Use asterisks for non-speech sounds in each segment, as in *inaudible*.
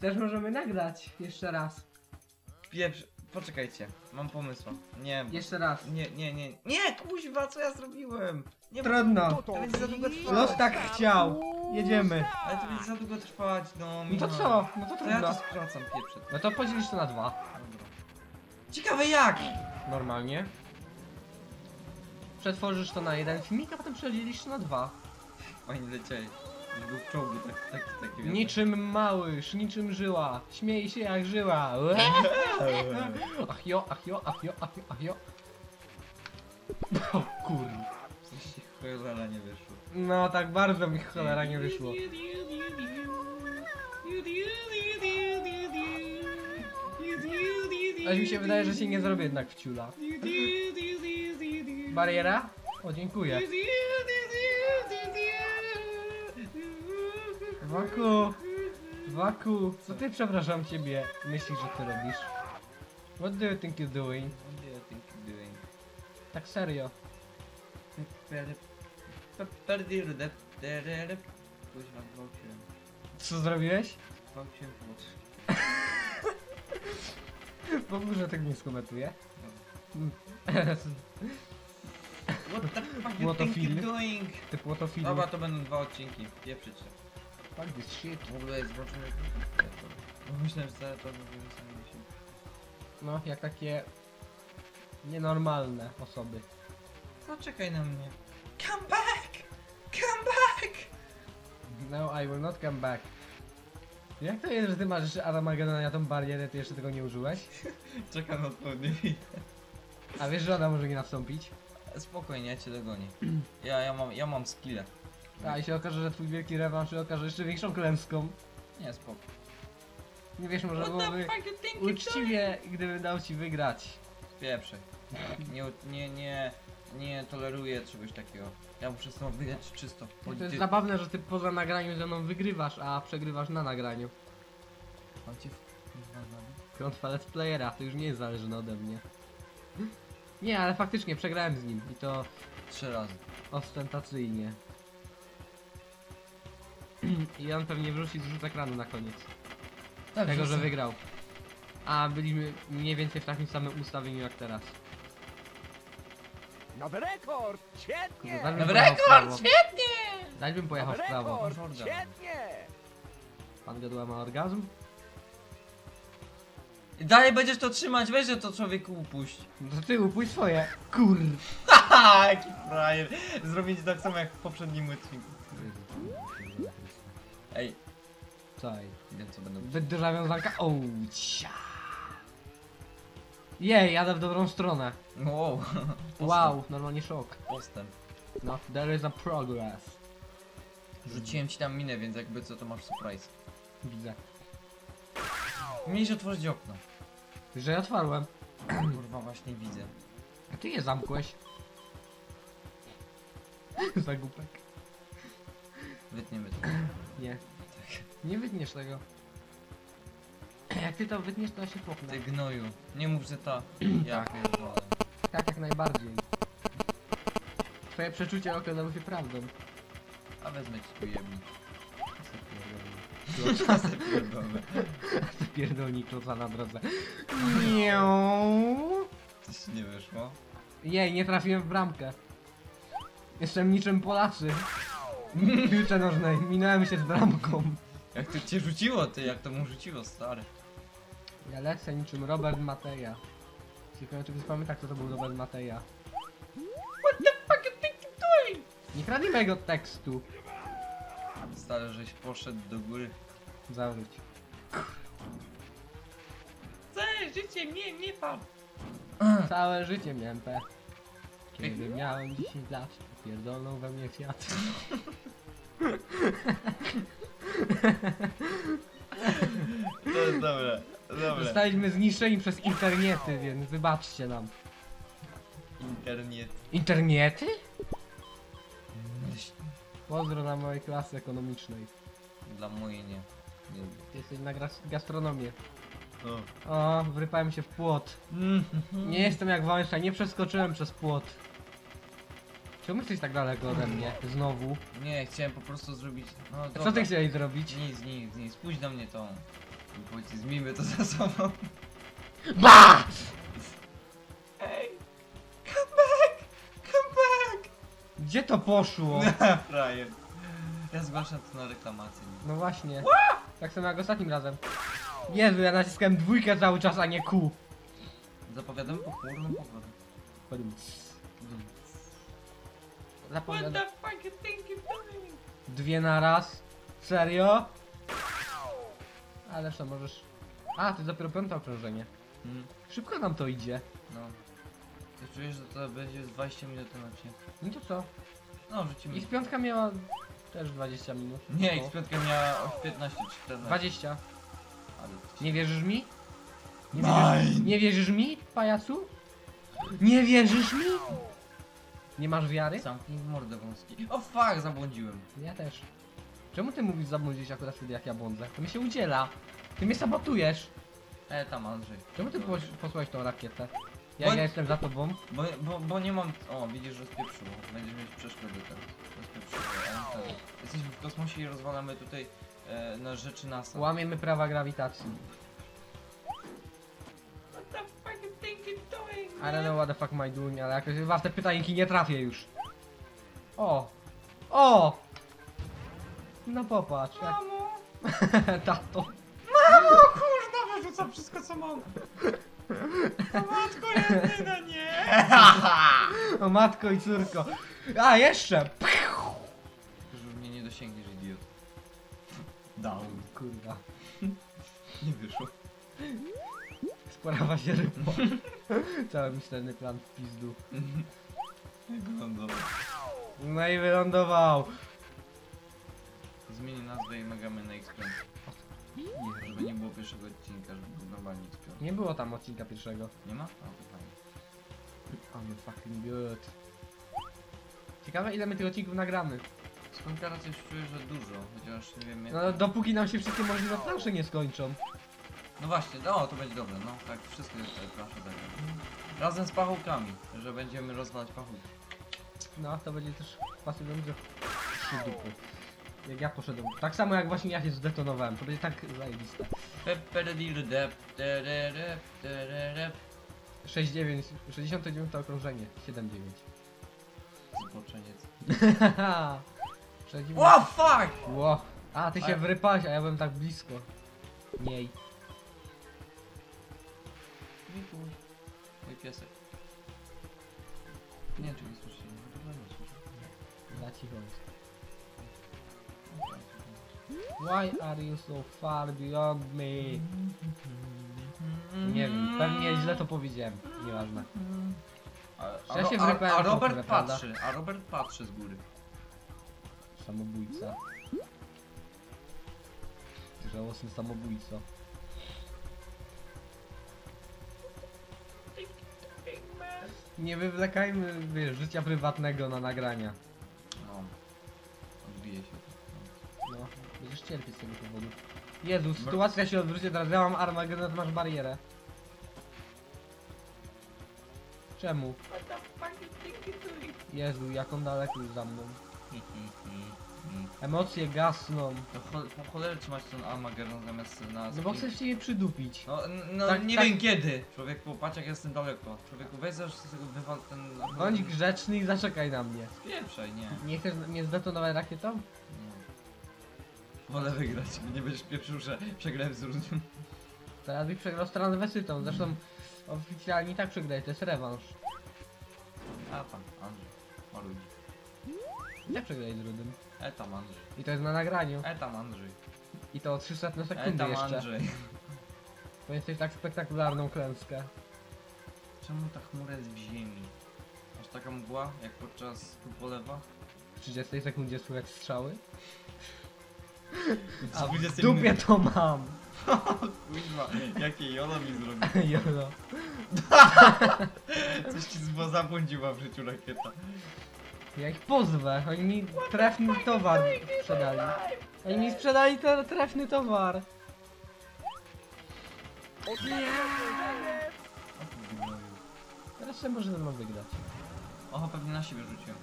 Też możemy nagrać jeszcze raz. Pieprz... Poczekajcie, mam pomysł. Nie, Jeszcze raz. nie, nie, nie. Nie, kuźwa, co ja zrobiłem? Nie, Trudno. To będzie za długo trwać. Los tak chciał. Jedziemy. Ale to będzie za długo trwać, no No to Michał. co? No to To ja to trudno. skracam pieprze. No to podzielisz to na dwa. Dobra. Ciekawe jak! Normalnie. Przetworzysz to na jeden filmik, a potem przedzielisz to na dwa. Oni lecieli. Był w czołgu, tak, tak, taki wiatr. Niczym małyż, niczym żyła. Śmiej się jak żyła. *laughs* Ach jo, ach jo, ach jo, ach jo, ach jo. O kur... Coś cholera nie wyszło. No tak bardzo mi cholera nie wyszło. Aż mi się wydaje, że się nie zrobię jednak wciula. *laughs* Bariera? O, dziękuję. Waku! Waku! Co ty, przepraszam ciebie, myślisz, że ty robisz? What do you think you're doing? What do you think you're doing? Tak serio. Kuźwa, gwałciłem. Co zrobiłeś? Gwałciłem. W ogóle tego nie skomentuję. What the fuck you think you're doing? Ty płotofilm. Dobra, to będą dwa odcinki. Pieprzyć się. Fuck this shit. W ogóle jest włączony Bo Myślałem, że to do siebie. No, jak takie nienormalne osoby. Poczekaj na mnie. Come back! Come back! No, I will not come back. Jak to jest, że ty masz jeszcze Armagedona na tą barierę, ty jeszcze tego nie użyłeś? *laughs* Czekam na odpowiednie. A wiesz, że ona może nie nastąpić? Spokojnie, ja cię dogonię. Ja, ja mam, ja mam skille. A i się okaże, że twój wielki rewanż się okaże jeszcze większą klęską. Nie, spoko. Nie wiesz, może What the byłoby fuck you think you're doing? uczciwie, gdybym dał ci wygrać. Pieprzej. Nie, nie, nie, nie toleruję czegoś takiego. Ja muszę stąd wygrać czysto. To jest Ty- zabawne, że ty poza nagraniem ze mną wygrywasz, a przegrywasz na nagraniu. Mam cię w- Klątwa let's playera, to już nie jest zależne ode mnie. Nie, ale faktycznie przegrałem z nim i to Trzy razy. ostentacyjnie. *clears throat* I on pewnie wrzuci zrzut ekranu na koniec. Tak, tego, że wrzucę. wygrał. A byliśmy mniej więcej w takim samym ustawieniu jak teraz. Nowy rekord! Świetnie! Pojechał w rekord, prawo. Daj bym pojechał Nowy w prawo. rekord! Jordan. Świetnie! Pan Gaduła ma orgazm? I Dalej będziesz to trzymać, weź że to człowieku upuść. No to ty upuść swoje. Kur... *laughs* Haha, jaki frajer. Zrobić tak samo jak w poprzednim odcinku. Ej, Caj. wiem co będą. Zbyt duża wiązanka. O, cia. Jej, jadę w dobrą stronę. Wow. Wow, normalnie szok. Postęp. No, there is a progress. Rzuciłem ci tam minę, więc jakby co to masz surprise. Widzę. Mieliś otworzyć okno. Że ja otwarłem. *clears throat* Kurwa, właśnie widzę. A ty je zamkłeś. *laughs* Zagupek. Wytniemy to. *clears throat* Nie. Nie wytniesz tego. *clears throat* Jak ty to wytniesz, to ja się popnę. Ty gnoju. Nie mów, że ta. *clears throat* Ja pierdolę. Tak, jak najbardziej. Twoje przeczucia okazały się prawdą. A wezmę ci tu jemnik. *laughs* Pierdolę. *laughs* Pierdolnik kloca na drodze. Miau. Coś ci nie wyszło? Jej, nie trafiłem w bramkę. Jestem niczym Polacy. *laughs* Piłce nożnej. Minąłem się z bramką. Jak to cię rzuciło, ty? Jak to mu rzuciło, stary? Ja lecę niczym Robert Mateja. Ciekawe, czy pamiętasz, kto to był Robert Mateja. What the fuck you think you're doing? Nie kradnij mojego tekstu. Stary, żeś poszedł do góry. Zawróć. Całe życie mnie nie pan. Całe życie miałem P. Kiedy miałem 10 lat, pierdolną we mnie kwiat. *laughs* To jest dobre, dobre. Zostaliśmy zniszczeni przez internety, więc wybaczcie nam. Internet. Internety? Pozdro na mojej klasy ekonomicznej. Dla mojej nie. Nie. Jesteś na gras- gastronomię. O. O, wrypałem się w płot. Nie jestem jak wąsza, nie przeskoczyłem przez płot. Czemu jesteś tak daleko ode mnie? Znowu. Nie, chciałem po prostu zrobić. No, A dobra. co ty chciałeś zrobić? Nic, nic, nic. Spójrz na mnie tą. Pocismijmy to za sobą. BA! Ej! Come back! Come back! Gdzie to poszło? *laughs* Frajer. Ja zgłaszam to na reklamację. No właśnie. Tak samo jak ostatnim razem. Jezu, ja naciskałem dwójkę cały czas, a nie Q. Zapowiadamy pochmurną pogodę. Padum. What the fuck you think you're doing? Dwie na raz? Serio? Ale co, możesz... A, to jest dopiero piąte okrążenie. Mm, Szybko nam to idzie. no. Ja czuję, że to będzie z 20 minut na odcinek. No to co? No, rzucimy. X5 miała też 20 minut. Nie, O, X5 miała o 15 czy 14. 20. Ale... Nie wierzysz mi? Nie wierzysz, nie wierzysz mi, pajacu? Nie wierzysz mi? Nie masz wiary? Zamknij mordę wąski. O fuck, zabłądziłem. Ja też. Czemu ty mówisz zabłądzić akurat wtedy jak ja błądzę? To mi się udziela. Ty mnie sabotujesz. E, tam Andrzej. Czemu ty pos- posłałeś tą rakietę? Ja, Bo- ja jestem za tobą. Bo, bo, bo nie mam... O, widzisz, że spieprzyło. Będziesz mieć przeszkody teraz. Rozpieprzyło. a ten- Jesteśmy w kosmosie i rozwalamy tutaj e, na rzeczy NASA. Łamiemy prawa grawitacji. I don't know what the fuck am I doing, ale jakoś was te pytanki nie trafię już. O! O! No popatrz, jak... Mamo! *laughs* Tato. Mamo, kurna, wyrzucam wszystko co mam. O matko jedyna, nie! *laughs* O matko i córko. A, jeszcze! Że mnie nie dosięgniesz, idiot. Down. Kurwa. Nie wyszło. Sprawa się rypła. *laughs* Cały misterny plan w pizdu. Wygląda. No i wylądował. Zmienię nazwę i Megamy na X5. Żeby nie było pierwszego odcinka, żeby był normalnie X5. Nie było tam odcinka pierwszego. Nie ma? O, to fajnie. I'm fucking good. Ciekawe ile my tych odcinków nagramy. Skąd teraz coś czuję, że dużo, chociaż nie wiem jak... No dopóki nam się wszystkie możliwe plansze nie skończą. No właśnie, no to będzie dobre, no tak, wszystko jest tutaj, proszę tak. Razem z pachołkami, że będziemy rozwalać pachołki. No to będzie też pasywujące trzy dupy. Jak ja poszedłem. Tak samo jak właśnie ja się zdetonowałem. To będzie tak zajebiste. Peperediludep, tererep, tererep. 6-9, 69 okrążenie. 7-9. Zboczeniec. 69. What fuck! Ło. A ty się wrypałeś, a ja byłem tak blisko. Niej. Wiku. Mój piesek. Nie wiem, czy mnie słyszycie, nie chyba nie słyszę. Dla cicho jest. Why are you so far beyond me? Nie wiem, pewnie źle to powiedziałem. Nieważne. A, Ja a, się a, wrypałem a trochę, Robert prawda? patrzy, a Robert patrzy z góry. Samobójca. Żałosny samobójca. Nie wywlekajmy wiesz, życia prywatnego na nagrania. No. Odbije się. No, będziesz cierpieć z tego powodu. Jezu, sytuacja się odwróci, teraz ja mam Armagedon, masz barierę. Czemu? Jezu, jak on daleko już za mną. Emocje gasną. To cho po cholerę trzymać ten Armageddon zamiast nas. No bo chcesz się je przydupić. No, no Tak- nie tak- wiem kiedy. Człowieku, patrz jak jestem daleko. Człowieku, weź zaraz z tego wywal ten... Bądź grzeczny i zaczekaj na mnie. Pieprzaj, nie. Nie chcesz mnie zdetonować rakietą? nie. Wolę wygrać, nie będziesz pieprzył, że przegrałem z różnym. Teraz byś przegrał z transwesytą. Zresztą oficjalnie i tak przegrałeś, to jest rewanż. A tam, Andrzej. Ma ludzi. Jak przegrałeś z Rudym? E tam Andrzej. I to jest na nagraniu. E tam Andrzej. I to o 300 E sekundy tam jeszcze. Andrzej. *laughs* To jesteś tak spektakularną klęskę. Czemu ta chmura jest w ziemi? Aż taka mgła, jak podczas polewa? W 30 sekundzie słychać strzały? A w 20 dupie to mam. *laughs* Kuźwa, jakie Jolo mi zrobił. *laughs* Jolo. Coś ci z zabłądziła w życiu rakieta. Ja ich pozwę. Oni mi trefny towar sprzedali. Oni mi sprzedali te, trefny towar. Teraz się może ze mną wygrać. Oho, pewnie na siebie rzuciłem.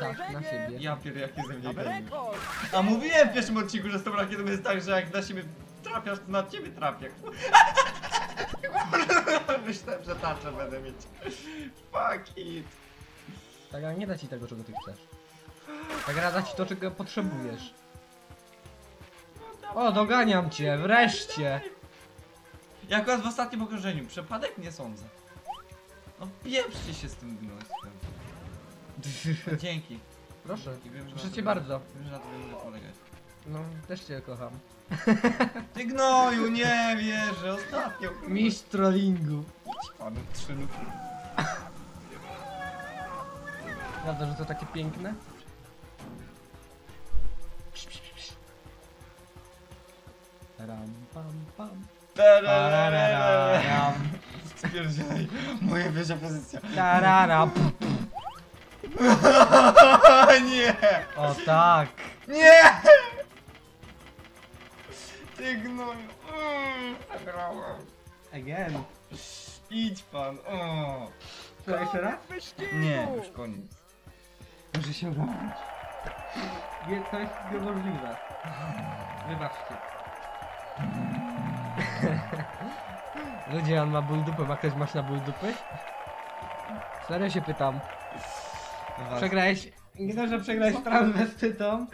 Tak, na siebie. Ja pier jakie ze mnie. A mówiłem w pierwszym odcinku, że z tą rakietą jest tak, że jak na siebie trafiasz, to na ciebie trafię. *laughs* Myślałem, że tarczę będę mieć. Fuck it. Tak, ale nie da ci tego, czego ty chcesz. Tak rada ci to, czego potrzebujesz. O, doganiam cię, wreszcie! Jak was w ostatnim okrążeniu. Przypadek? Nie sądzę. No pieprzcie się z tym gnojstwem. *laughs* Dzięki. Proszę, I wiem, że proszę cię bardzo. Wiem, że na to będę polegać. No, też cię kocham. *laughs* Ty gnoju, nie wierzę, ostatnio. Mistrz trollingu. Panu trzy nuty. Prawda, że to takie piękne? Ram, pam, pam. Parararam. Spierdzielaj. Moja pierwsza pozycja. Tarara. *laughs* nie! O tak. Nie! Ty gnoju. Mm, Zagrałem. Again. Idź pan. O. To jeszcze raz? Nie, już koniec. Muszę się robić. Nie, to jest niemożliwe. Wybaczcie. *laughs* Ludzie, on ma ból dupy, ma ktoś masz na ból dupy? Serio się pytam. Przegrałeś, nie to, że przegrałeś z transwestytą,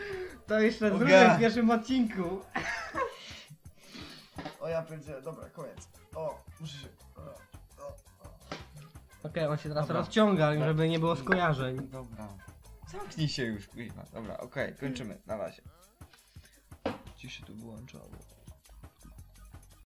to jeszcze Oga. drugie w pierwszym odcinku. O ja pierdzielę, dobra, koniec. O, muszę się... Okej, on się teraz Dobra. rozciąga, żeby nie było skojarzeń. Dobra. Zamknij się już, kurwa. Dobra, okej, kończymy, na razie. Ciszy tu wyłączało.